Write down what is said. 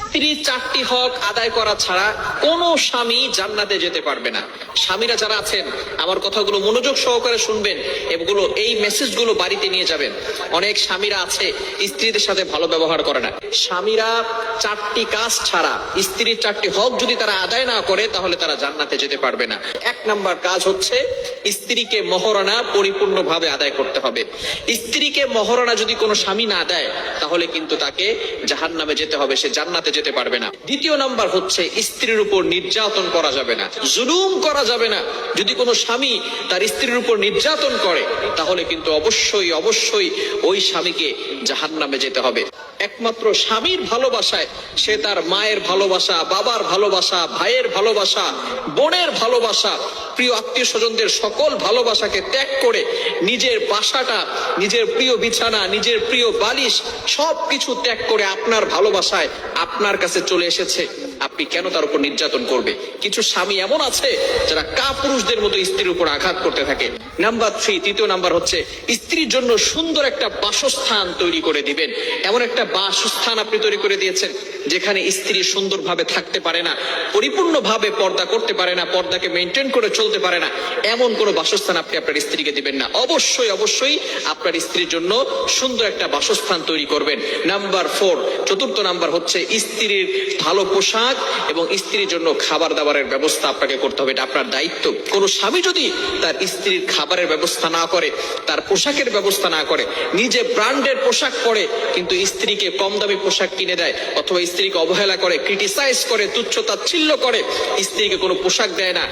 স্ত্রীর চারটি হক আদায় করা ছাড়া কোনো স্বামী জান্নাতে যেতে পারবে না। স্বামীরা যারা আছেন, আমার কথাগুলো মনোযোগ সহকারে শুনবেন এগুলো, এই মেসেজগুলো বাড়িতে নিয়ে যাবেন। অনেক স্বামীরা আছে, স্ত্রীদের সাথে ভালো ব্যবহার করে না। স্বামীরা চারটি কাজ ছাড়া, স্ত্রীর চারটি হক যদি তারা আদায় না করে, তাহলে তারা জান্নাতে যেতে পারবে না। এক নাম্বার কাজ হচ্ছে স্ত্রীকে মহারণা পরিপূর্ণভাবে আদায় করতে হবে। স্ত্রীকে মহারণা যদি কোনো স্বামী না দেয়, তাহলে কিন্তু তাকে জাহান নামে যেতে হবে, সে জান্নাতে যেতে পারবে না। দ্বিতীয় নাম্বার হচ্ছে, স্ত্রীর উপর নির্যাতন করা যাবে না। জুলুম করা যাবে না। যদি কোনো স্বামী তার স্ত্রীর উপর নির্যাতন করে, তাহলে কিন্তু অবশ্যই অবশ্যই ওই স্বামীকে জাহান নামে যেতে হবে। একমাত্র স্বামীর ভালোবাসায় সে তার মায়ের ভালোবাসা, বাবার ভালোবাসা, ভাইয়ের ভালোবাসা, বোনের ভালোবাসা প্রিয় আত্মীয় স্বজনদের সকল ভালোবাসাকে ত্যাগ করে নিজের বাসাটা, নিজের প্রিয় বিছানা, নিজের প্রিয় বালিশ সব কিছু ত্যাগ করে আপনার ভালোবাসায় আপনার কাছে চলে এসেছে। আপনি কেন তার উপর নির্যাতন করবে? কিছু স্বামী এমন আছে যারা কা পুরুষদের মতো স্ত্রীর উপর আঘাত করতে থাকে। নাম্বার থ্রি, তৃতীয় নাম্বার হচ্ছে, স্ত্রীর জন্য সুন্দর একটা বাসস্থান তৈরি করে দিবেন। এমন একটা বাসস্থান আপনি তৈরি করে দিয়েছেন যেখানে স্ত্রী সুন্দরভাবে থাকতে পারে না, পরিপূর্ণভাবে পর্দা করতে পারে না, পর্দাকে মেনটেন করে চলতে পারে না। এমন কোনো বাসস্থান আপনি আপনার স্ত্রীকে দিবেন না। অবশ্যই অবশ্যই আপনার স্ত্রীর জন্য সুন্দর একটা বাসস্থান তৈরি করবেন। নাম্বার ফোর, চতুর্থ নাম্বার হচ্ছে স্ত্রীর ভালো পোশাক এবং স্ত্রীর জন্য খাবার দাবারের ব্যবস্থা আপনাকে করতে হবে। এটা আপনার দায়িত্ব। কোনো স্বামী যদি তার স্ত্রীর খাবারের ব্যবস্থা না করে, তার পোশাকের ব্যবস্থা না করে, নিজে ব্র্যান্ডের পোশাক পরে, কিন্তু স্ত্রীকে কম দামি পোশাক কিনে দেয় অথবা স্ত্রীকে অবহেলা করে, ক্রিটিসাইজ করে তুচ্ছ তাচ্ছিল্য করে, স্ত্রীকে কোনো পোশাক দেয় না।